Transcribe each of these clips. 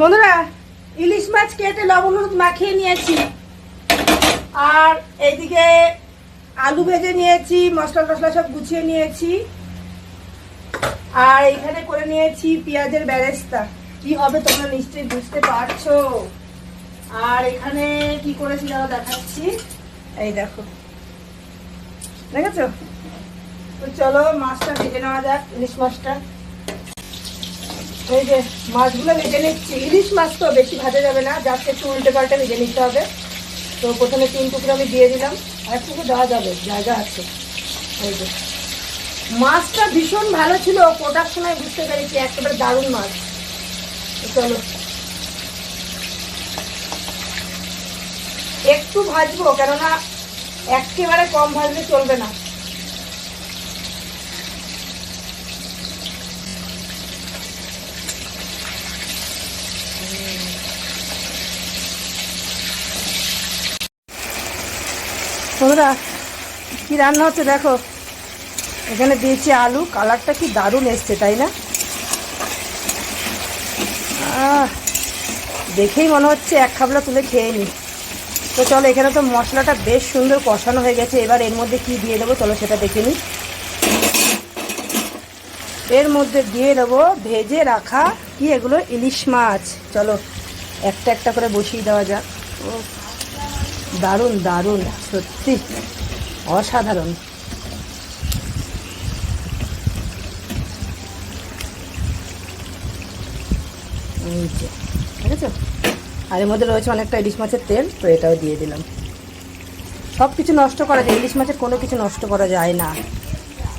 বন্ধুরা, ইলিশ মাছ কেটে লবণ হলুদ মাখিয়ে নিয়েছি। আর এইদিকে আলু ভেজে নিয়েছি, মশলা টসলা সব গুছিয়ে নিয়েছি। আর এখানে করে নিয়েছি পেঁয়াজের ব্যারেস্তা কি হবে তোমরা নিশ্চয়ই বুঝতে পারছ। আর এখানে কি করেছি দাদা, দেখাচ্ছি। এই দেখো। দেখেছ? তো চলো মাছটা ভেজে নেওয়া যাক, ইলিশ মাছটা। এই যে মাছগুলো ভেজে নিচ্ছি। ইলিশ মাছ তো বেশি ভাজা যাবে না যাতে একটু উল্টে পাল্টে ভেজে নিতে হবে। তো প্রথমে তিন টুকরো আমি দিয়ে দিলাম, আর একটু দেওয়া যাবে জায়গা আছে। এই যে। মাছটা ভীষণ ভালো ছিল কোটার সময় বুঝতে পেরেছি, একেবারে দারুণ মাছ। চলো। একটু ভাজবো, কেননা একেবারে কম ভাজলে চলবে না। বন্ধুরা, কি রান্না হচ্ছে দেখো। এখানে দিয়েছি আলু, কালারটা কি দারুণ এসছে, তাই না? দেখেই মনে হচ্ছে এক খাবলা তুলে খেয়ে নি। তো চলো, এখানে তো মশলাটা বেশ সুন্দর কষানো হয়ে গেছে। এবার এর মধ্যে কি দিয়ে দেবো, চলো সেটা দেখে নিই এর মধ্যে দিয়ে দেবো ভেজে রাখা কি এগুলো, ইলিশ মাছ। চলো, একটা একটা করে বসিয়ে দেওয়া যাক। ও দারুণ দারুণ, সত্যি। অসাধারণ। ঠিক আছে আর এর মধ্যে রয়েছে অনেকটা ইলিশ মাছের তেল, তো এটাও দিয়ে দিলাম। সব কিছু নষ্ট করা যায়, ইলিশ মাছের কোনো কিছু নষ্ট করা যায় না।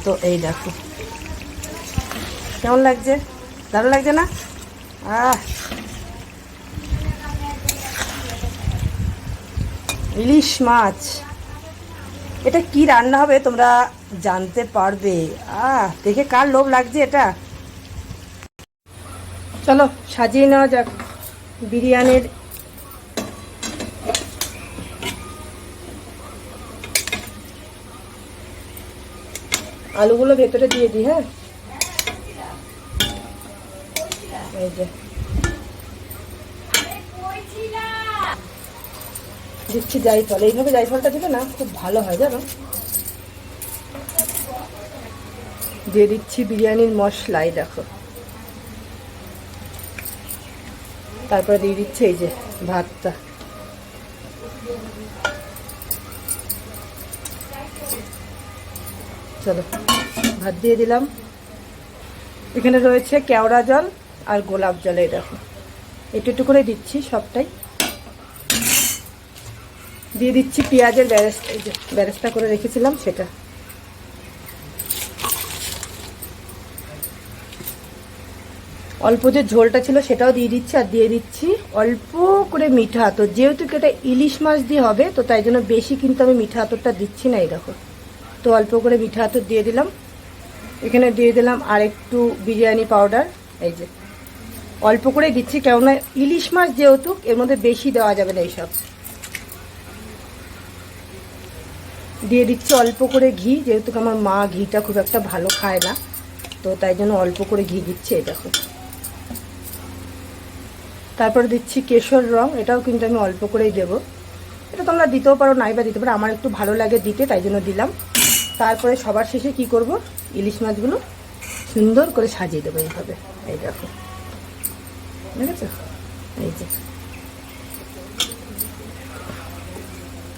তো এই দেখো। কেমন লাগছে? দারুণ লাগছে না? আহ! ইলিশ মাছ। এটা কি রান্না হবে তোমরা জানতে পারবে। আহ, দেখে কার লোভ লাগছে এটা? চলো, সাজিয়ে নেওয়া যাক বিরিয়ানির। আলুগুলো ভেতরে দিয়ে দিই হ্যাঁ? এই যে। দিচ্ছি জাইফল এইভাবে জাইফলটা দিলে না খুব ভালো হয়, জানো? দিয়ে দিচ্ছি বিরিয়ানির মশলাই, দেখো। তারপরে দিয়ে দিচ্ছে এই যে ভাতটা। চলো, ভাত দিয়ে দিলাম। এখানে রয়েছে কেওড়া জল আর গোলাপ জল, এই দেখো। একটু একটু করে দিচ্ছি সবটাই। দিয়ে দিচ্ছি পেঁয়াজের ব্যারেস্তা ব্যারেস্তা করে রেখেছিলাম সেটা। অল্প যে ঝোলটা ছিল সেটাও দিয়ে দিচ্ছি আর দিয়ে দিচ্ছি অল্প করে মিঠা আতর। যেহেতু এটা ইলিশ মাছ দিয়ে হবে, তো তাই জন্য বেশি কিন্তু আমি মিঠা আতরটা দিচ্ছি না দেখো। তো অল্প করে মিঠা আতর দিয়ে দিলাম। এখানে দিয়ে দিলাম আর একটু বিরিয়ানি পাউডার, এই যে। অল্প করে দিচ্ছি, কেননা ইলিশ মাছ যেহেতু, এর মধ্যে বেশি দেওয়া যাবে না এইসব। দিয়ে দিচ্ছি অল্প করে ঘি, যেহেতু আমার মা ঘিটা খুব একটা ভালো খায় না, তো তাই জন্য অল্প করে ঘি দিচ্ছে, এই দেখো। তারপরে দিচ্ছি কেশর রং, এটাও কিন্তু আমি অল্প করেই দেব। এটা তোমরা দিতেও পারো, নাই বা দিতে পারো, আমার একটু ভালো লাগে দিতে, তাই জন্য দিলাম। তারপরে সবার শেষে কি করব, ইলিশ মাছগুলো সুন্দর করে সাজিয়ে দেবো এইভাবে, এই দেখো। ঠিক আছে? এই যে।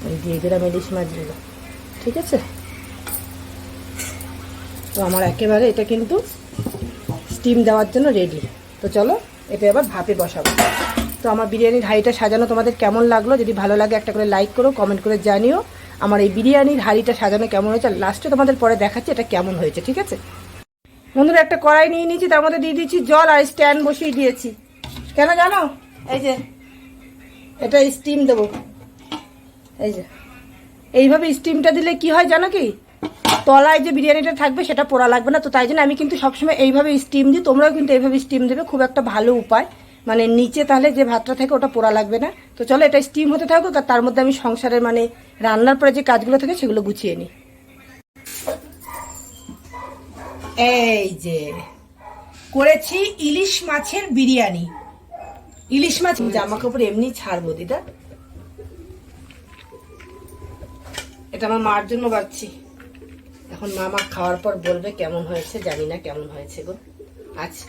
এই দিয়ে দিলাম ইলিশ মাছগুলো। ঠিক আছে? তো আমার একেবারে এটা কিন্তু স্টিম দেওয়ার জন্য রেডি তো চলো এটা এবার ভাপে বসাবো। তো আমার বিরিয়ানির হাঁড়িটা সাজানো তোমাদের কেমন লাগল? যদি ভালো লাগে, একটা করে লাইক করো কমেন্ট করে জানিও। আমার এই বিরিয়ানির হাঁড়িটা সাজানো কেমন হয়েছে? লাস্টে তোমাদের পরে দেখাচ্ছি এটা কেমন হয়েছে, ঠিক আছে? বন্ধুরা, একটা কড়াই নিয়ে নিয়েছি, তার মধ্যে দিয়ে দিয়েছি জল আর স্ট্যান্ড বসিয়ে দিয়েছি। কেন জানো? এই যে, এটা স্টিম দেবো। এই যে। এইভাবে স্টিমটা দিলে কি হয় জানো কি? তলায় যে বিরিয়ানিটা থাকবে সেটা পোড়া লাগবে না, তো তাই জন্য আমি কিন্তু সবসময় এইভাবে স্টিম দিই। তোমরাও কিন্তু এইভাবে স্টিম দেবে, খুব একটা ভালো উপায়। মানে নিচে তাহলে যে ভাতটা থাকে ওটা পোড়া লাগবে না। তো চলো এটা স্টিম হতে থাকুক, আর তার মধ্যে আমি সংসারের মানে রান্নার পরে যে কাজগুলো থাকে সেগুলো গুছিয়ে নিই। এই যে, করেছি ইলিশ মাছের বিরিয়ানি। ইলিশ মাছ জামা কাপড় এমনি ছাড়বো দিদা। এটা আমার মার জন্য বাচ্ছি এখন মামা খাওয়ার পর বলবে কেমন হয়েছে, জানি না কেমন হয়েছে গো। আচ্ছা